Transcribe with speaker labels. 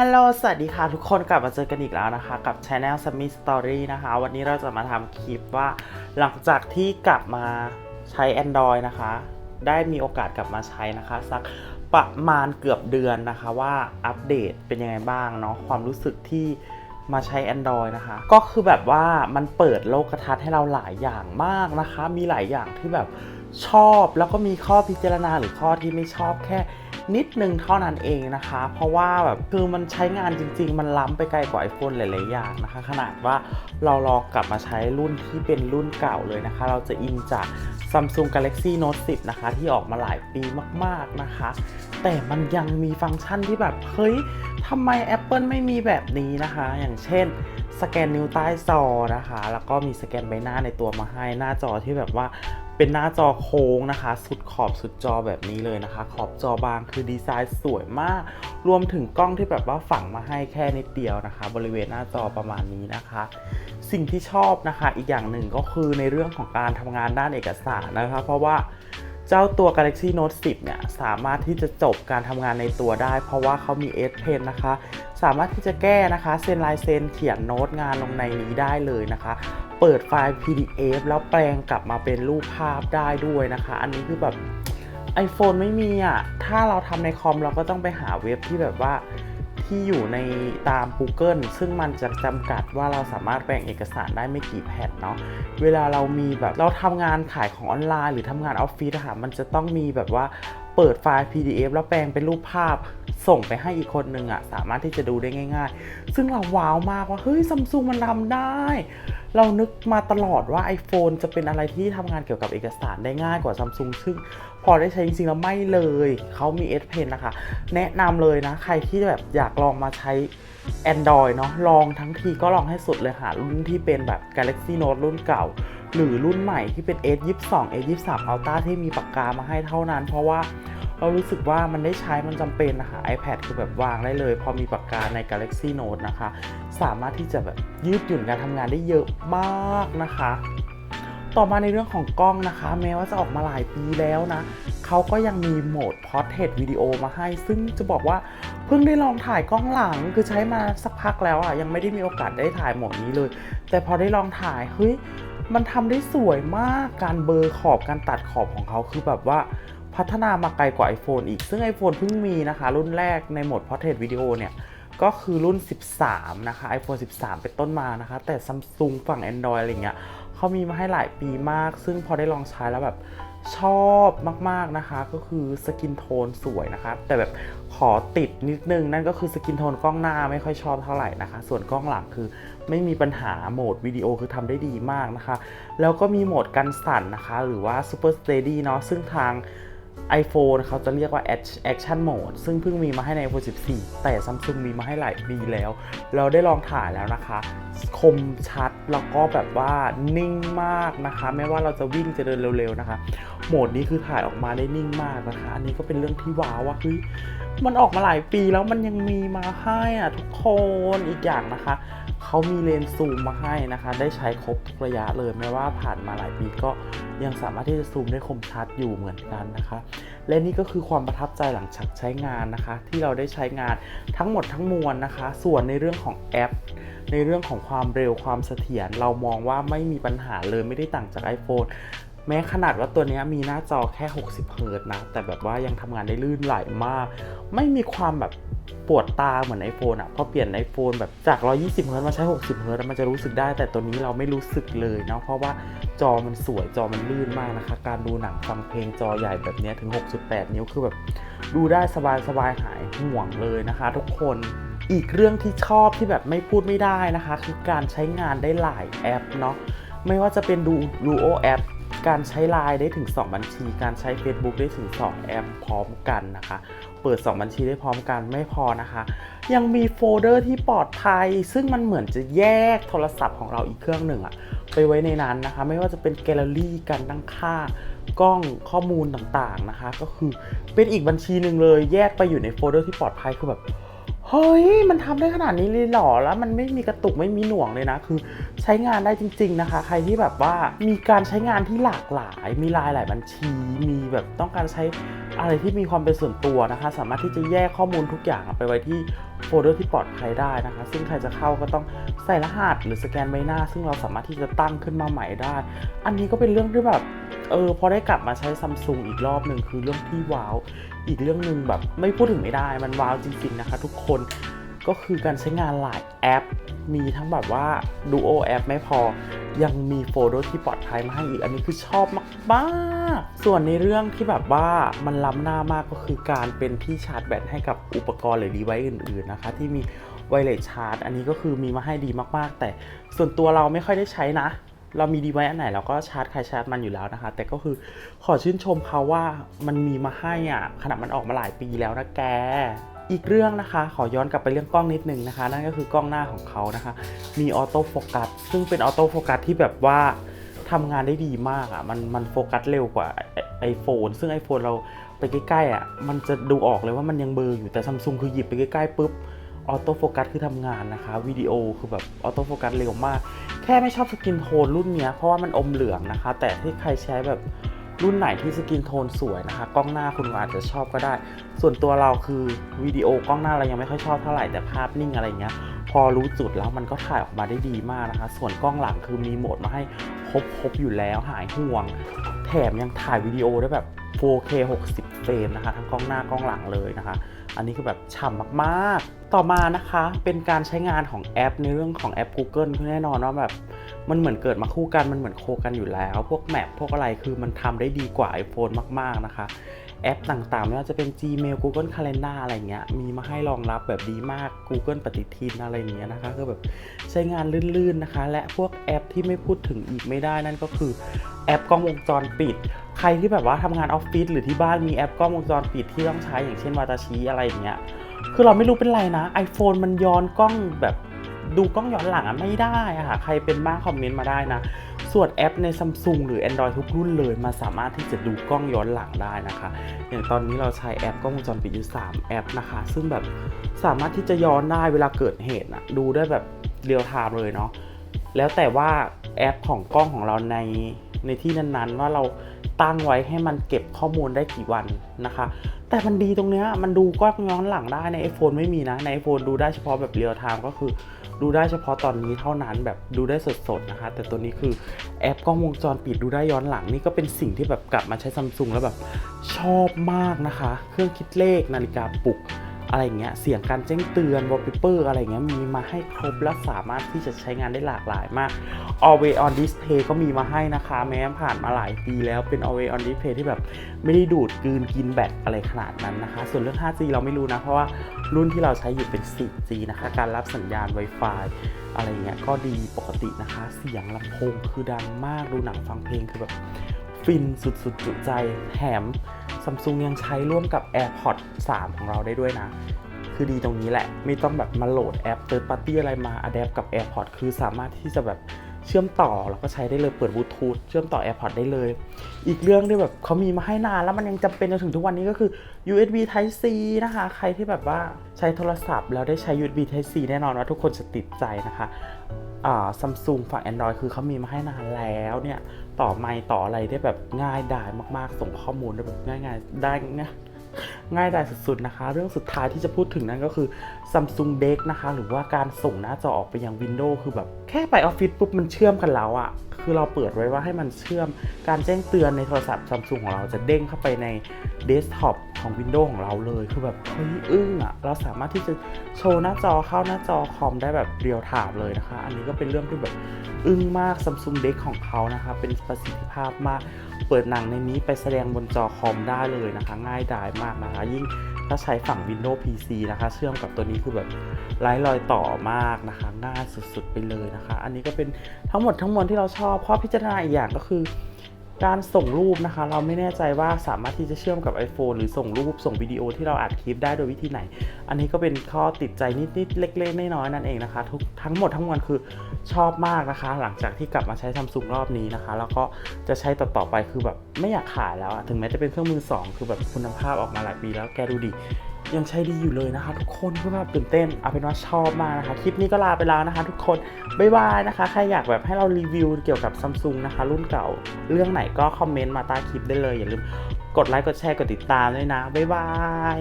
Speaker 1: ฮัลโหล สวัสดีค่ะ ทุกคนกลับมาเจอกันอีกแล้วนะคะ กับ Channel s m i Story นะคะ วันนี้เราจะมาทำคลิปว่าหลังจากที่กลับมาใช้ Android นะคะ ได้มีโอกาสกลับมาใช้นะคะ สักประมาณเกือบเดือนนะคะว่าอัปเดตเป็นยังไงบ้างเนาะความรู้สึกที่มาใช้ Android นะคะ ก็คือแบบว่ามันเปิดโลกทัศน์ให้เราหลายอย่างมากนะคะ มีหลายอย่างที่แบบชอบแล้วก็มีข้อพิจารณาหรือข้อที่ไม่ชอบแค่ นิดนึงเท่านั้นเองนะคะ เพราะว่าแบบคือมันใช้งานจริง ๆ มันล้ำไปไกลกว่า iPhone หลาย ๆ อย่างนะคะ ขนาดว่าเราลองกลับมาใช้รุ่นที่เป็นรุ่นเก่าเลยนะคะ เราจะอิงจาก Samsung Galaxy Note 10 นะคะ ที่ออกมาหลายปีมาก ๆ นะคะ แต่มันยังมีฟังก์ชันที่แบบ เฮ้ยทำไม Apple ไม่มีแบบนี้นะคะ อย่างเช่นสแกนนิ้วใต้จอนะคะ แล้วก็มีสแกนใบหน้าในตัวมาให้หน้าจอที่แบบว่า เป็นหน้าจอโค้งนะคะ สุดขอบสุดจอแบบนี้เลยนะคะ ขอบจอบางคือดีไซน์สวยมาก รวมถึงกล้องที่แบบว่าฝังมาให้แค่นิดเดียวนะคะ บริเวณหน้าจอประมาณนี้นะคะ สิ่งที่ชอบนะคะอีกอย่างหนึ่งก็คือในเรื่องของการทำงานด้านเอกสารนะคะ เพราะว่าเจ้าตัว Galaxy Note 10 เนี่ย สามารถที่จะจบการทำงานในตัวได้ เพราะว่าเขามี S Pen นะคะ สามารถที่จะแก้นะคะ เซ็นลายเซ็นเขียนโน้ตงานลงในนี้ได้เลยนะคะ เปิดไฟล์ PDF แล้วแปลงกลับมาเป็นรูปภาพได้ด้วยนะคะ อันนี้คือแบบ iPhone ไม่มีอะ ถ้าเราทำในคอมเราก็ต้องไปหาเว็บที่แบบว่าที่อยู่ในตาม Google ซึ่งมันจะจำกัดว่าเราสามารถแบ่งเอกสารได้ไม่กี่แผ่นเนาะ เวลาเรามีแบบเราทำงานขายของออนไลน์ หรือทำงานออฟฟิศอะค่ะมันจะต้องมีแบบว่าเปิดไฟล์ PDF แล้วแปลงเป็นรูปภาพส่งไปให้อีกคนนึงอะสามารถที่จะดูได้ง่าย ๆ ซึ่งเราว้าวมากว่าเฮ้ยซัมซุงมันทำได้ เรานึกมาตลอดว่า iPhone จะเป็นอะไรที่ทำงานเกี่ยวกับเอกสารได้ง่ายกว่าซัมซุงซึ่งพอได้ใช้จริงๆแล้วไม่เลย เขามี S Pen นะคะ แนะนำเลยนะ ใครที่แบบอยากลองมาใช้ Android เนาะลองทั้งทีก็ลองให้สุดเลยหารุ่นที่เป็นแบบ Galaxy Note รุ่นเก่า หรือรุ่นใหม่ที่เป็น S22 S23 Ultra ที่มีปากกามาให้เท่านั้น เพราะว่า เรารู้สึกว่ามันได้ใช้มันจำเป็นนะคะ iPad คือแบบวางได้เลย พอมีปากกาใน Galaxy Note นะคะ สามารถที่จะแบบยืดหยุ่นการทำงานได้เยอะมากนะคะ ต่อมาในเรื่องของกล้องนะคะ แม้ว่าจะออกมาหลายปีแล้วนะเขาก็ยังมีโหมด Portrait Video มาให้ ซึ่งจะบอกว่าเพิ่งได้ลองถ่ายกล้องหลังคือใช้มาสักพักแล้วอะ่ะยังไม่ได้มีโอกาสได้ถ่ายโหมดนี้เลย แต่พอได้ลองถ่ายเฮ้ยมันทำได้สวยมากการเบอร์ขอบการตัดขอบของเขาคือแบบว่า พัฒนามาไกลกว่า iPhone อีก ซึ่ง iPhone เพิ่งมีนะคะ รุ่นแรกในโหมด Portrait Video เนี่ย ก็คือรุ่น 13 นะคะ iPhone 13 เป็นต้นมานะคะ แต่ Samsung ฝั่ง Android อะไรเงี้ยเขามีมาให้หลายปีมาก ซึ่งพอได้ลองใช้แล้วแบบชอบมากๆนะคะ ก็คือสกินโทนสวยนะคะ แต่แบบขอติดนิดนึง นั่นก็คือสกินโทนกล้องหน้าไม่ค่อยชอบเท่าไหร่นะคะ ส่วนกล้องหลังคือไม่มีปัญหาโหมดวิดีโอคือทำได้ดีมากนะคะ แล้วก็มีโหมดกันสั่นนะคะ หรือว่า Super Steady เนาะซึ่งทาง iPhone เขาจะเรียกว่า Action Mode ซึ่งเพิ่งมีมาให้ใน iPhone 14 แต่ Samsung มีมาให้หลายปีแล้ว เราได้ลองถ่ายแล้วนะคะ คมชัดแล้วก็แบบว่านิ่งมากนะคะไม่ว่าเราจะวิ่งจะเดินเร็วๆนะคะ โหมดนี้คือถ่ายออกมาได้นิ่งมากนะคะ อันนี้ก็เป็นเรื่องที่ว้าวว่าเฮ้ยมันออกมาหลายปีแล้วมันยังมีมาให้อะทุกคนอีกอย่างนะคะเขามีเลนส์ซูมมาให้นะคะ ได้ใช้ครบทุกระยะเลยแม้ว่าผ่านมาหลายปีก็ยังสามารถที่จะซูมได้คมชัดอยู่เหมือนกันนะคะ และนี่ก็คือความประทับใจหลังจากใช้งานนะคะ ที่เราได้ใช้งานทั้งหมดทั้งมวลนะคะ ส่วนในเรื่องของแอป ในเรื่องของความเร็วความเสถียรเรามองว่าไม่มีปัญหาเลยไม่ได้ต่างจาก iPhone แม้ขนาดว่าตัวนี้มีหน้าจอแค่ 60 เฮิรต์นะ แต่แบบว่ายังทำงานได้ลื่นไหลมาก ไม่มีความแบบปวดตาเหมือน iPhone อะพอเปลี่ยน iPhone แบบจาก 120 เฮิรต์มาใช้ 60 เฮิรตมันจะรู้สึกได้ แต่ตัวนี้เราไม่รู้สึกเลยเนาะเพราะว่าจอมันสวยจอมันลื่นมากนะคะ การดูหนังฟังเพลงจอใหญ่แบบนี้ถึง 6.8 นิ้วคือแบบดูได้สบายสบายหายห่วงเลยนะคะ ทุกคน อีกเรื่องที่ชอบที่แบบไม่พูดไม่ได้นะคะ คือการใช้งานได้หลายแอปเนาะไม่ว่าจะเป็นดู Duo แอปการใช้ Line ได้ถึง 2 บัญชี การใช้ Facebook ได้ถึง 2 แอปพร้อมกันนะคะ เปิด 2 บัญชีได้พร้อมกันไม่พอนะคะ ยังมีโฟลเดอร์ที่ปลอดภัย ซึ่งมันเหมือนจะแยกโทรศัพท์ของเราอีกเครื่องหนึ่งอะไปไว้ในนั้นนะคะ ไม่ว่าจะเป็นแกลเลอรี่การตั้งค่ากล้องข้อมูลต่างๆนะคะ ก็คือเป็นอีกบัญชีหนึ่งเลยแยกไปอยู่ในโฟลเดอร์ที่ปลอดภัยคือแบบ เฮ้ย มันทำได้ขนาดนี้เลยหรอ แล้วมันไม่มีกระตุกไม่มีหน่วงเลยนะ คือใช้งานได้จริง ๆนะคะ ใครที่แบบว่ามีการใช้งานที่หลากหลาย มีรายหลายบัญชี มีแบบต้องการใช้อะไรที่มีความเป็นส่วนตัวนะคะ สามารถที่จะแยกข้อมูลทุกอย่างไปไว้ที่โฟลเดอร์ที่ปลอดภัยได้นะคะ ซึ่งใครจะเข้าก็ต้องใส่รหัสหรือสแกนใบหน้า ซึ่งเราสามารถที่จะตั้งขึ้นมาใหม่ได้ อันนี้ก็เป็นเรื่องที่แบบเออพอได้กลับมาใช้ซัมซุงอีกรอบหนึ่งคือเรื่องที่ว้าว อีกเรื่องหนึ่งแบบไม่พูดถึงไม่ได้มันว้าวจริงๆนะคะทุกคนก็คือการใช้งานหลายแอป มีทั้งแบบว่า Duo แอปไม่พอ ยังมีโฟลเดอร์ที่ปลอดภัยมาให้อีก อันนี้คือชอบมากๆ ส่วนในเรื่องที่แบบว่ามันล้ำหน้ามากก็คือการเป็นที่ชาร์จแบตให้กับอุปกรณ์หรือดีไวซ์อื่นๆนะคะ ที่มีไวเลสชาร์จ อันนี้ก็คือมีมาให้ดีมากๆ แต่ส่วนตัวเราไม่ค่อยได้ใช้นะ เรามีดีไวซ์อันไหนเราก็ชาร์จใครชาร์จมันอยู่แล้วนะคะ แต่ก็คือขอชื่นชมเขาว่ามันมีมาให้อะขนาดมันออกมาหลายปีแล้วนะแกอีกเรื่องนะคะ ขอย้อนกลับไปเรื่องกล้องนิดนึงนะคะ นั่นก็คือกล้องหน้าของเขานะคะ มีออโต้โฟกัสซึ่งเป็นออโต้โฟกัสที่แบบว่าทำงานได้ดีมากอะ่ะมันมันโฟกัสเร็วกว่าไอโฟนซึ่ง iPhone เราไปใกล้ๆอะ่ะมันจะดูออกเลยว่ามันยังเบลออยู่แต่ซัมซุงคือหยิบไปใกล้ๆปุ๊บ ออโต้โฟกัสคือทำงานนะคะวิดีโอคือแบบออโต้โฟกัสเร็วมาก แค่ไม่ชอบสกินโทนรุ่นเนี้ยเพราะว่ามันอมเหลืองนะคะ แต่ที่ใครใช้แบบรุ่นไหนที่สกินโทนสวยนะคะ กล้องหน้าคุณอาจจะชอบก็ได้ ส่วนตัวเราคือวิดีโอกล้องหน้าเรายังไม่ค่อยชอบเท่าไหร่แต่ภาพนิ่งอะไรเงี้ยพอรู้จุดแล้วมันก็ถ่ายออกมาได้ดีมากนะคะ ส่วนกล้องหลังคือมีโหมดมาให้ครบครบอยู่แล้วหายห่วง แถมยังถ่ายวิดีโอได้แบบ 4K 60 เฟรมนะคะ ทั้งกล้องหน้ากล้องหลังเลยนะคะ อันนี้คือแบบฉ่ำมากๆ ต่อมานะคะเป็นการใช้งานของแอปในเรื่องของแอป Google คือแน่นอนว่าแบบมันเหมือนเกิดมาคู่กันมันเหมือนโคกันอยู่แล้ว พวกแมปพวกอะไรคือมันทำได้ดีกว่า iPhone มาก ๆ นะคะแอปต่างๆไม่ว่าจะเป็น Gmail Google Calendar อะไรเงี้ย มีมาให้รองรับแบบดีมาก Google ปฏิทินอะไรเงี้ยนะคะคือแบบใช้งานลื่นๆนะคะ และพวกแอปที่ไม่พูดถึงอีกไม่ได้นั่นก็คือแอปกล้องวงจรปิด ใครที่แบบว่าทำงานออฟฟิศหรือที่บ้านมีแอปกล้องวงจรปิดที่ต้องใช้อย่างเช่นวาตาชิอะไรอย่างเงี้ย คือเราไม่รู้เป็นไรนะ iPhone มันย้อนกล้องแบบดูกล้องย้อนหลังอะไม่ได้อะค่ะใครเป็นบ้างคอมเมนต์มาได้นะ ส่วนแอปใน Samsung หรือ Android ทุกรุ่นเลยมันสามารถที่จะดูกล้องย้อนหลังได้นะคะ อย่างตอนนี้เราใช้แอปกล้องวงจรปิดอยู่3แอปนะคะ ซึ่งแบบสามารถที่จะย้อนได้เวลาเกิดเหตุนะดูได้แบบเรียลไทม์เลยเนาะแล้วแต่ว่าแอปของกล้องของเราใน ในที่นั้นๆ ว่าเราตั้งไว้ให้มันเก็บข้อมูลได้กี่วันนะคะ แต่มันดีตรงเนี้ยมันดูกล้องย้อนหลังได้ใน iPhone ไม่มีนะ ใน iPhone ดูได้เฉพาะแบบเรียลไทม์ก็คือ ดูได้เฉพาะตอนนี้เท่านั้นแบบดูได้สดๆนะคะ แต่ตัวนี้คือแอปกล้องวงจรปิดดูได้ย้อนหลังนี่ก็เป็นสิ่งที่แบบกลับมาใช้ซัมซุงแล้วแบบชอบมากนะคะ เครื่องคิดเลขนาฬิกาปลุกอะไรเงี้ย เสียงการแจ้งเตือน wallpaper อะไรเงี้ยมีมาให้ครบและสามารถที่จะใช้งานได้หลากหลายมาก Always on Display ก็มีมาให้นะคะ แม้ผ่านมาหลายปีแล้วเป็น Always on Display ที่แบบไม่ได้ดูดกลืนกินแบตอะไรขนาดนั้นนะคะ ส่วนเรื่อง 5G เราไม่รู้นะ เพราะว่ารุ่นที่เราใช้อยู่เป็น 4G นะคะ การรับสัญญาณ Wi-Fi อะไรเงี้ยก็ดีปกตินะคะ เสียงลำโพงคือดังมากดูหนังฟังเพลงคือแบบฟินสุดๆจุใจแถม Samsung ยังใช้ร่วมกับ AirPods 3 ของเราได้ด้วยนะ คือดีตรงนี้แหละ ไม่ต้องแบบมาโหลดแอป Third Party อะไรมา Adapt กับ AirPods คือสามารถที่จะแบบ เชื่อมต่อแล้วก็ใช้ได้เลยเปิดบลูทูธเชื่อมต่อ AirPods ได้เลย อีกเรื่องที่แบบเขามีมาให้นานแล้วมันยังจำเป็นจนถึงทุกวันนี้ก็คือ USB Type C นะคะ ใครที่แบบว่าใช้โทรศัพท์แล้วได้ใช้ USB Type C แน่นอนว่าทุกคนจะติดใจนะคะอ่าซัมซุงฝั่ง Android คือเขามีมาให้นานแล้วเนี่ย ต่อไมค์ต่ออะไรได้แบบง่ายดายมาก ๆ ส่งข้อมูลได้แบบง่ายๆได้ง่าย ง่ายดายสุดๆนะคะ เรื่องสุดท้ายที่จะพูดถึงนั่นก็คือ Samsung Deck นะคะ หรือว่าการส่งหน้าจอออกไปยัง Windows คือแบบแค่ไปออฟฟิศปุ๊บมันเชื่อมกันแล้วอะคือเราเปิดไว้ว่าให้มันเชื่อมการแจ้งเตือนในโทรศัพท์ Samsung ของเราจะเด้งเข้าไปในเดสก์ท็อปของ Windows ของเราเลย คือแบบเฮ้ยอึ้งอะเราสามารถที่จะโชว์หน้าจอเข้าหน้าจอคอมได้แบบเรียลไทม์เลยนะคะ อันนี้ก็เป็นเรื่องที่แบบอึ้งมาก Samsung Deck ของเขานะคะ เป็นประสิทธิภาพมาก เปิดหนังในนี้ไปแสดงบนจอคอมได้เลยนะคะ ง่ายดายมากนะคะ ยิ่งถ้าใช้ฝั่ง Windows PC นะคะ เชื่อมกับตัวนี้คือแบบไร้รอยต่อมากนะคะ ง่ายสุดๆไปเลยนะคะ อันนี้ก็เป็นทั้งหมดทั้งมวลที่เราชอบข้อพิจารณาอีกอย่างก็คือ การส่งรูปนะคะ เราไม่แน่ใจว่าสามารถที่จะเชื่อมกับ iPhone หรือส่งรูปส่งวิดีโอที่เราอัดคลิปได้โดยวิธีไหน อันนี้ก็เป็นข้อติดใจนิดๆเล็กๆน้อยๆนั่นเองนะคะทุกทั้งหมดทั้งมวลคือชอบมากนะคะ หลังจากที่กลับมาใช้ซัมซุงรอบนี้นะคะ แล้วก็จะใช้ต่อๆไปคือแบบไม่อยากขายแล้วอะถึงแม้จะเป็นเครื่องมือสองคือแบบคุณภาพออกมาหลายปีแล้วแกดูดิ ยังใช้ดีอยู่เลยนะคะ ทุกคนก็แบบตื่นเต้นเอาเป็นว่าชอบมากนะคะ คลิปนี้ก็ลาไปแล้วนะคะ ทุกคนบ๊ายบายนะคะ ใครอยากแบบให้เรารีวิวเกี่ยวกับซัมซุงนะคะ รุ่นเก่าเรื่องไหนก็คอมเมนต์มาใต้คลิปได้เลย อย่าลืมกดไลค์กดแชร์กดติดตามด้วยนะบ๊ายบาย